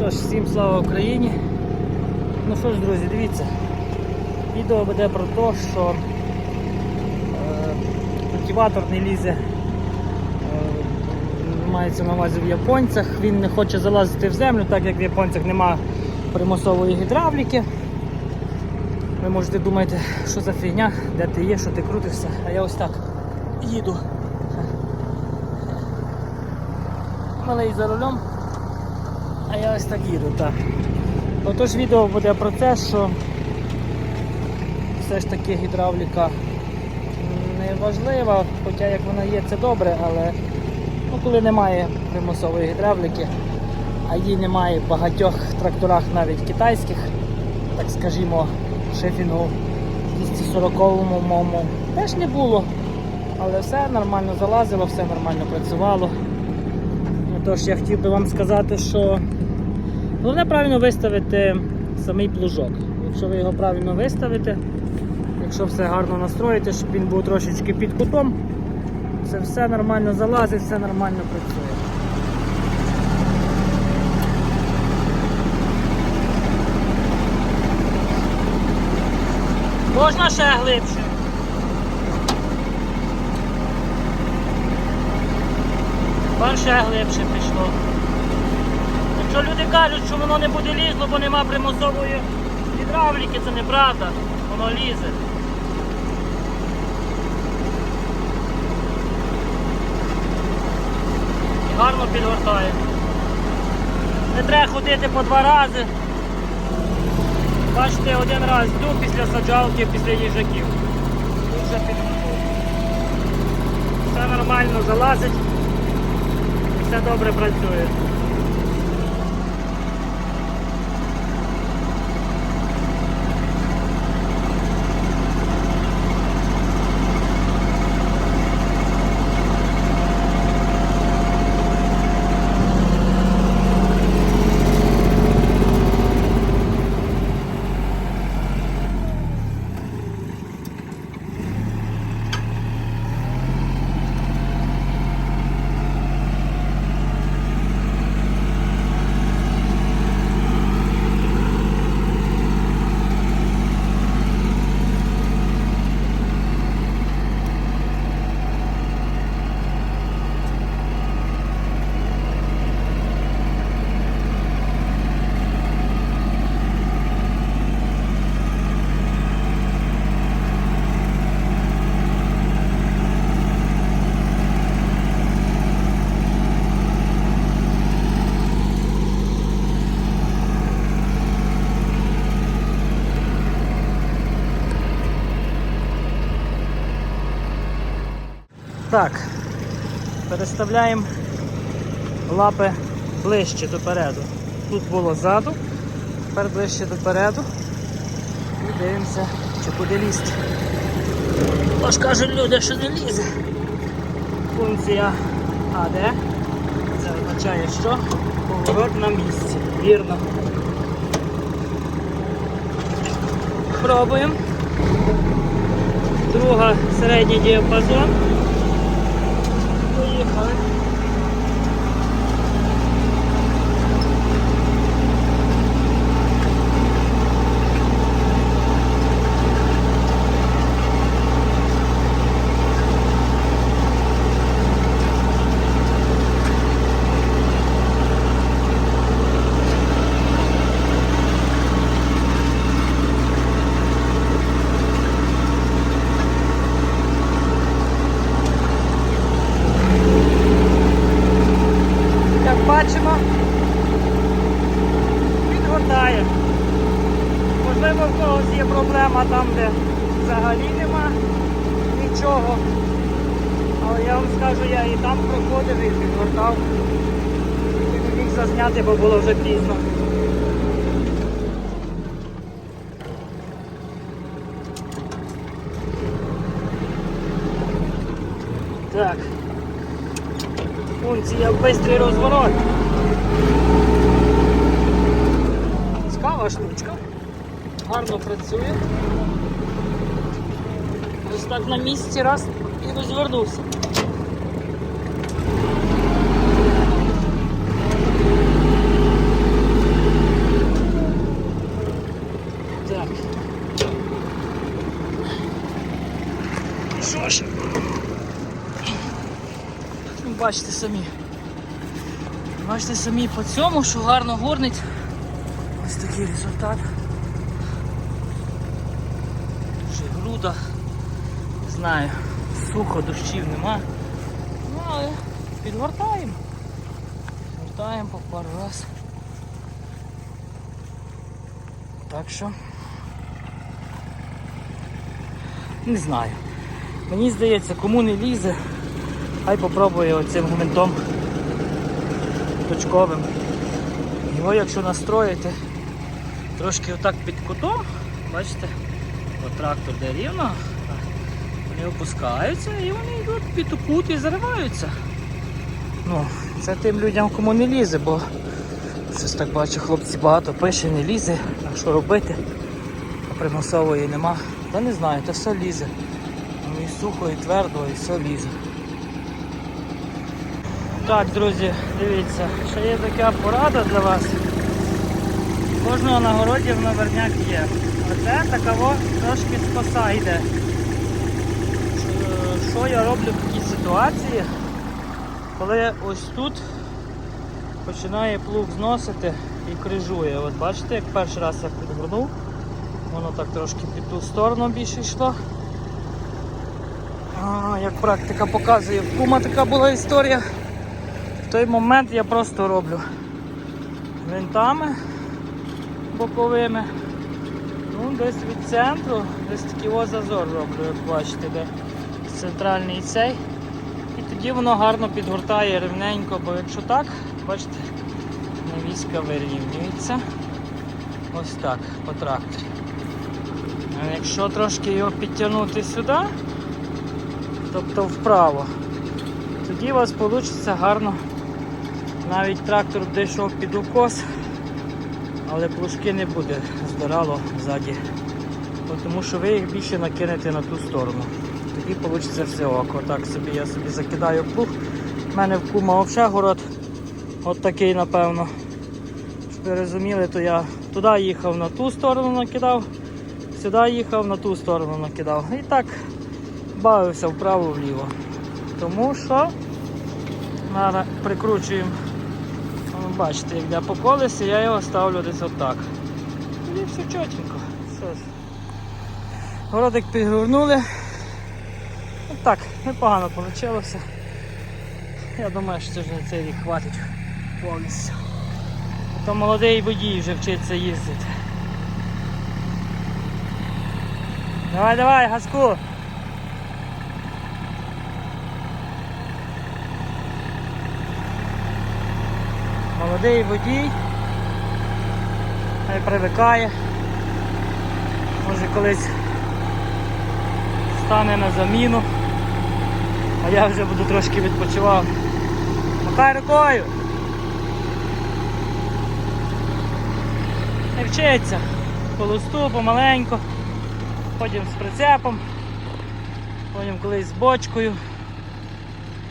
Що ж, всім слава Україні. Ну що ж, друзі, дивіться. Відео буде про те, що е, культиватор не лізе. Е, мається на увазі в японцях. Він не хоче залазити в землю, так як в японцях немає примусової гідравліки. Ви можете думати, що за фігня, де ти є, що ти крутишся, а я ось так їду. Малий за рулем, а я ось так їду, так. Отож відео буде про те, що все ж таки гідравліка не важлива, хоча як вона є, це добре, але ну, коли немає примусової гідравліки, а її немає в багатьох тракторах навіть китайських, так скажімо, шефіну 240-му моєму теж не було. Але все нормально залазило, все нормально працювало. Ну, Тож я хотів би вам сказати, що головне правильно виставити самий плужок. Якщо ви його правильно виставите, якщо все гарно настроїте, щоб він був трошечки під кутом, це все нормально залазить, все нормально працює. Можна ще глибше. Тепер ще глибше пішло. Якщо люди кажуть, що воно не буде лізло, бо нема примусової гідравліки, це неправда. Воно лізе. І гарно підгортає. Не треба ходити по два рази. Бачите, один раз йду після саджалки, після їжаків. Тут вже підготую. Все нормально залазить і все добре працює. Так, переставляємо лапи ближче допереду. Тут було ззаду, тепер ближче допереду. І дивимося, чи буде лізти. Тож кажуть люди, що не лізе. Функція АД. Це означає, що поворот на місці. Вірно. Пробуємо. Друга середній діапазон. Bye. Там, де взагалі нема нічого. Але я вам скажу, я і там проходив і підгортав. І не міг зазняти, бо було вже пізно. Так. Функція бистрий розворот. Цікава штучка гарно працює. Ось так на місці раз і розвернувся. Так. Ну, бачите самі. Бачите самі по цьому, що гарно горнить. Ось такий результат. Вже. Не знаю, сухо, дощів нема. Ну, але підгортаємо. Підгортаємо по пару раз. Так що. Не знаю. Мені здається, кому не лізе, хай попробує оцим гвинтом точковим. Його якщо настроїти трошки отак під кутом, бачите, трактор де рівно, вони опускаються і вони йдуть під кут і зариваються. Ну, це тим людям, кому не лізе, бо щось так бачу, хлопці багато пише, не лізе, а що робити? А примусової нема. Та не знаю, та все лізе. Ну, І сухо, і твердо, і все лізе. Так, друзі, дивіться, ще є така порада для вас. Кожного на городі в наверняк є. Оце такаво трошки з коса йде. Що- Що я роблю в такій ситуації, коли ось тут починає плуг зносити і крижує. От бачите, як перший раз я підгорнув, воно так трошки під ту сторону більше йшло. А, як практика показує, в кума така була історія. В той момент я просто роблю винтами боковими. Ну, десь від центру, десь такий ось зазор роблю, як бачите, де центральний цей. І тоді воно гарно підгортає рівненько, бо якщо так, бачите, навіска вирівнюється. Ось так, по тракторі. А якщо трошки його підтягнути сюди, тобто вправо, тоді у вас вийде гарно. Навіть трактор дійшов під укос, але плужки не буде здирало ззаді. Тому що ви їх більше накинете на ту сторону. Тоді вийде все ок. Отак собі я собі закидаю плуг. У мене в кума взагалі город от такий, напевно. Щоб ви розуміли, то я туди їхав на ту сторону накидав, сюди їхав на ту сторону накидав. І так бавився вправо-вліво. Тому що Зараз прикручуємо. Бачите, як я по колесі, я його ставлю десь отак. І все чотенько. Все. Городик підгорнули. Отак, непогано вийшло. Я думаю, що це вже цей рік хватить повністю. То молодий водій вже вчиться їздити. Давай, давай, газку! Молодий водій. Хай привикає. Може колись стане на заміну. А я вже буду трошки відпочивав. Махай рукою. Не вчиться. По помаленьку. Потім з прицепом. Потім колись з бочкою.